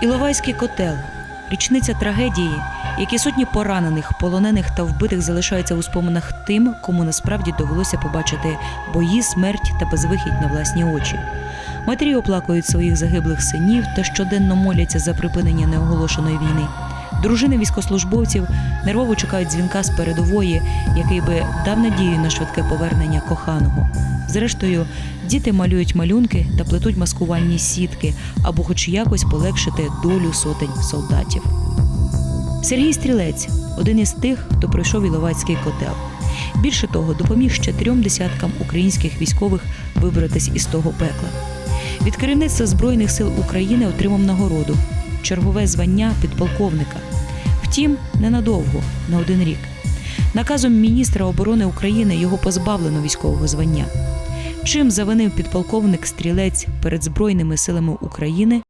Іловайський котел річниця трагедії, які сотні поранених, полонених та вбитих залишаються у споминах тим, кому насправді довелося побачити бої, смерть та безвихідь на власні очі. Матері оплакують своїх загиблих синів та щоденно моляться за припинення неоголошеної війни. Дружини військослужбовців нервово чекають дзвінка з передової, який би дав надію на швидке повернення коханого. Зрештою, діти малюють малюнки та плетуть маскувальні сітки, або хоч якось полегшити долю сотень солдатів. Сергій Стрілець один із тих, хто пройшов Іловайський котел. Більше того, допоміг ще трьом десяткам українських військових вибратись із того пекла. Від керівництва Збройних сил України отримав нагороду чергове звання підполковника. Втім, ненадовго, на один рік. Наказом міністра оборони України його позбавлено військового звання. Чим завинив підполковник стрілець перед Збройними силами України,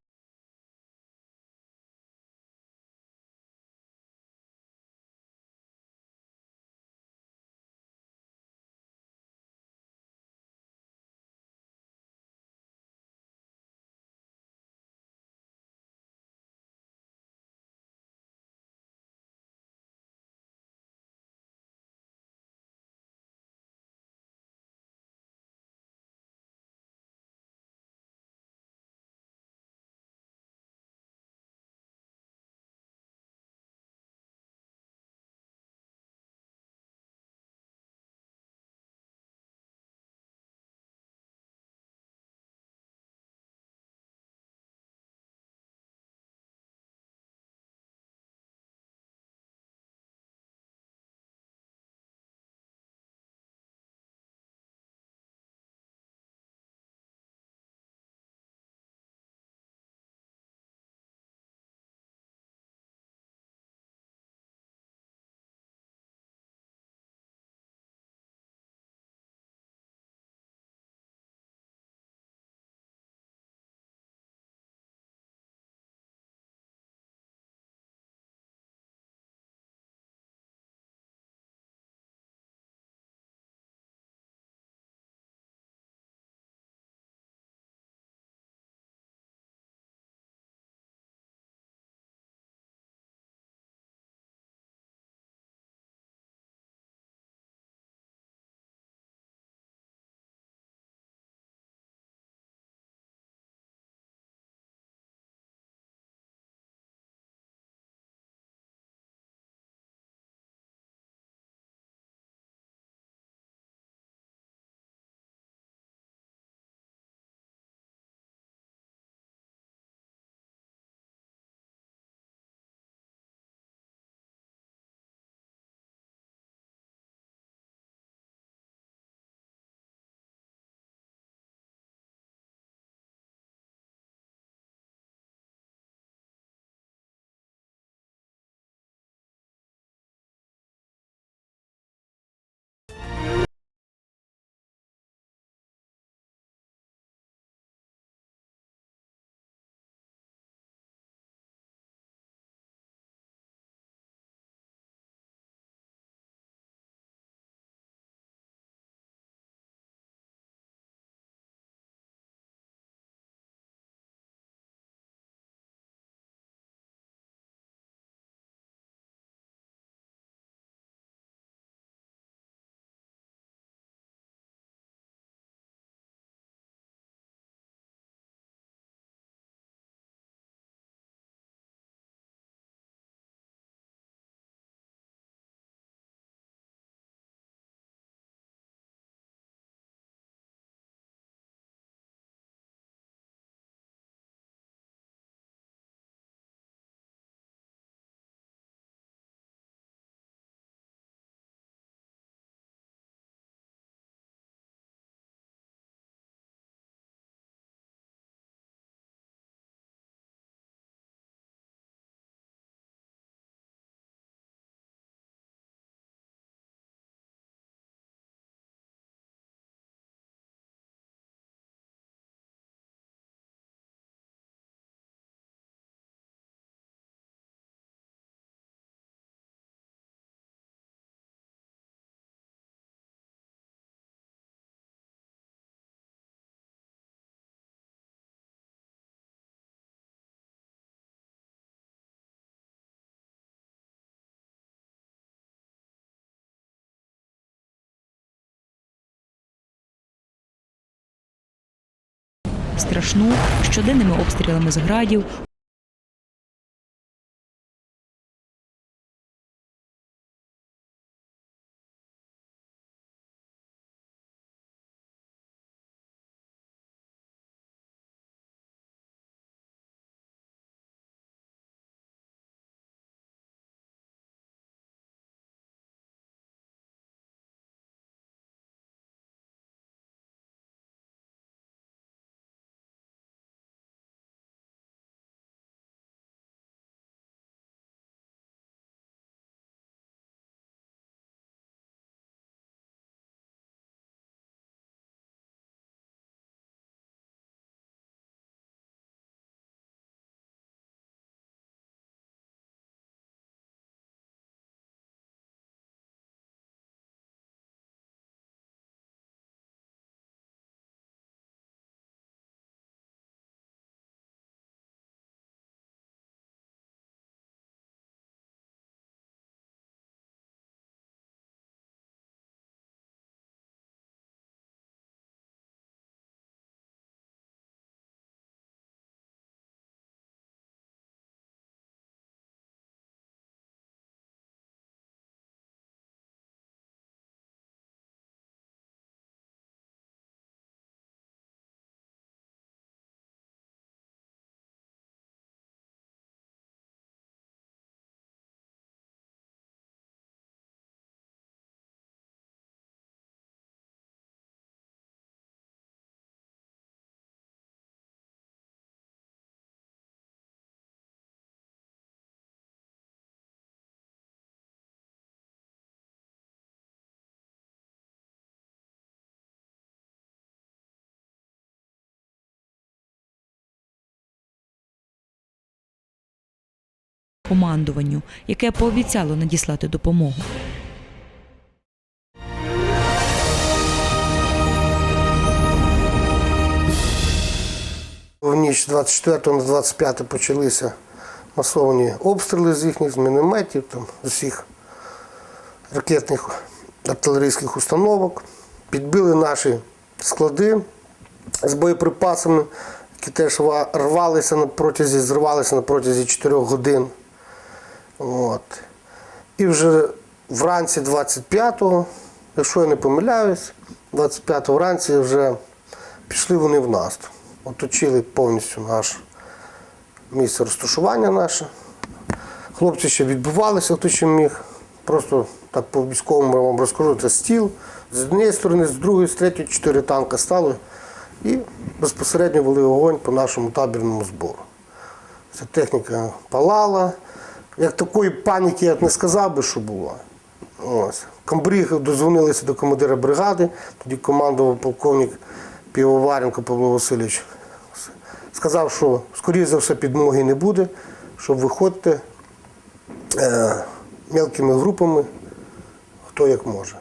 страшну щоденними обстрілами з градів, командуванню, яке пообіцяло надіслати допомогу. В ніч 24 на 25 почалися масовані обстріли з їхніх з мінометів, там, з усіх ракетних артилерійських установок. Підбили наші склади з боєприпасами, які теж рвалися на протязі, зривалися на протязі 4 годин. От. І вже вранці 25-го, якщо я не помиляюсь, 25-го вранці вже пішли вони в наступ. Оточили повністю наше місце розташування наше. Хлопці ще відбувалися, хто чим міг. Просто так по військовому вам розкажу, це стіл. З однієї сторони, з другої, з третьої, чотири танка стали і безпосередньо вели вогонь по нашому табірному збору. Ця техніка палала. Як такої паніки як не сказав би, що було. Ось. Комбриг дозвонилися до командира бригади, тоді командував полковник Півоваренко Павло Васильович. Сказав, що скоріше за все підмоги не буде, що виходьте е, мелкими групами, хто як може.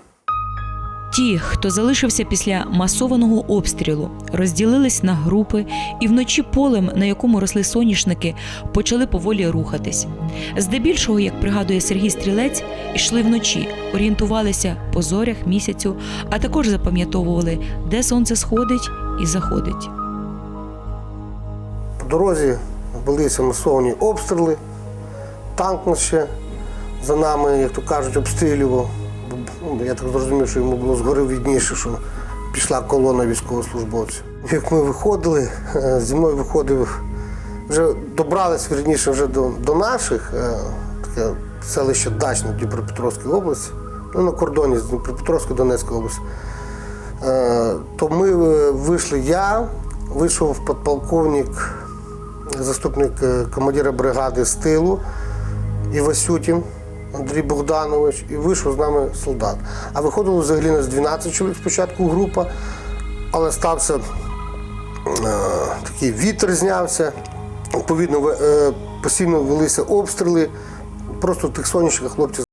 Ті, хто залишився після масованого обстрілу, розділились на групи і вночі полем, на якому росли соняшники, почали поволі рухатись. Здебільшого, як пригадує Сергій Стрілець, йшли вночі, орієнтувалися по зорях місяцю, а також запам'ятовували, де сонце сходить і заходить. По дорозі велися масовані обстріли, танк ще за нами, як то кажуть, обстрілював. Ну, Я так зрозумів, що йому було згори відніше, що пішла колона військовослужбовців. Як ми виходили, е, зі мною виходив, вже добрались вірніше вже до, до наших, е, таке селище Дачне Дніпропетровської області, ну, на кордоні з Дніпропетровською Донецькою областю. Е, то ми вийшли я, вийшов подполковник, заступник командира бригади з тилу Івасютін Андрій Богданович, і вийшов з нами солдат. А виходило взагалі нас 12 чоловік спочатку група, але стався е, такий вітер знявся. Відповідно, е, постійно велися обстріли. Просто в тих сонячних хлопці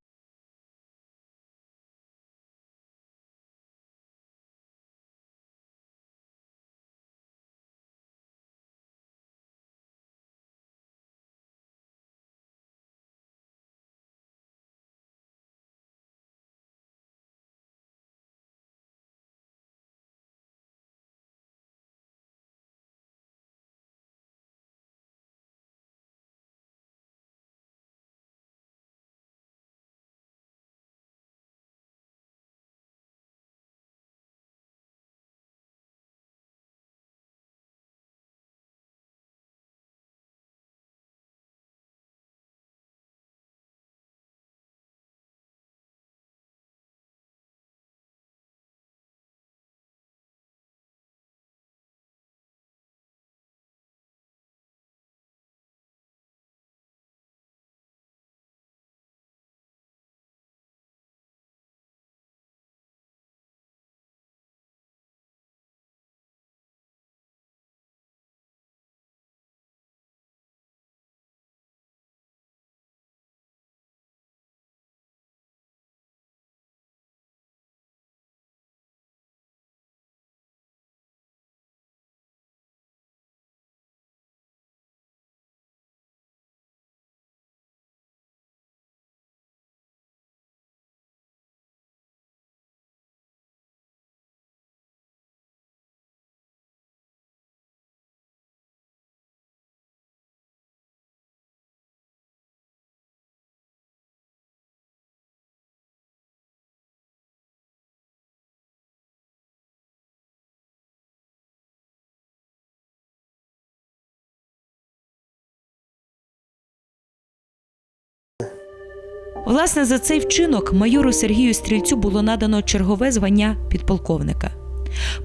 Власне, за цей вчинок майору Сергію Стрільцю було надано чергове звання підполковника.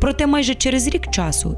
Проте майже через рік часу